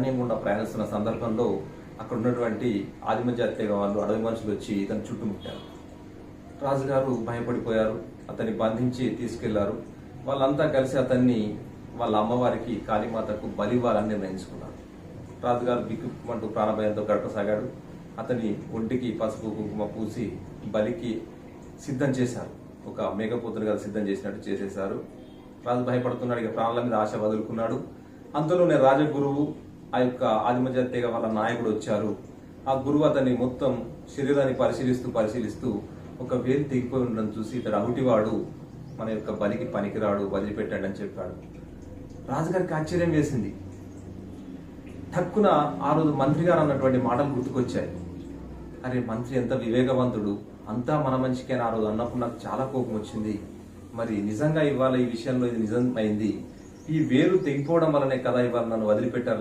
అరణ్యం గుండా ప్రయాణిస్తున్న సందర్భంలో అక్కడ ఉన్నటువంటి ఆదిమ జాతీయ వాళ్ళు అడవి మనుషులు వచ్చి ఇతను చుట్టుముట్టారు రాజుగారు భయపడిపోయారు అతన్ని బంధించి తీసుకెళ్ళారు. వాళ్ళంతా కలిసి అతన్ని వాళ్ళ అమ్మవారికి కాళీమాతకు బలి ఇవ్వాలని నిర్ణయించుకున్నారు. రాజుగారు బిక్కుమంటూ ప్రాణభయంతో గడపసాగాడు. అతని ఒంటికి పసుపు కుంకుమ పూసి బలికి సిద్ధం చేశారు. ఒక మేకపోతుని గారు సిద్ధం చేసినట్టు చేసేశారు. రాజు భయపడుతున్నాడు ఇక ప్రాణాల మీద ఆశ వదులుకున్నాడు. అంతలోనే రాజగురువు ఆ యొక్క ఆదిమజాతీయ వాళ్ళ నాయకుడు వచ్చారు. ఆ గురువు అతన్ని మొత్తం శరీరాన్ని పరిశీలిస్తూ పరిశీలిస్తూ ఒక వేలు తెగిపోయి ఉండడం చూసి ఇతడు అహుటివాడు మన యొక్క బలికి పనికిరాడు వదిలిపెట్టాడు అని చెప్పాడు. రాజుగారికి ఆశ్చర్యం వేసింది. టక్కున ఆ రోజు మంత్రి గారు అన్నటువంటి మాటలు గుర్తుకొచ్చాయి. అరే మంత్రి ఎంత వివేకవంతుడు. అంతా మన మంచికే ఆ రోజు అన్నప్పుడు నాకు చాలా కోపం వచ్చింది. మరి నిజంగా ఇవాళ ఈ విషయంలో ఇది నిజం అయింది ఈ వేరు తెగిపోవడం వల్లనే కదా ఇవాళ నన్ను వదిలిపెట్టారు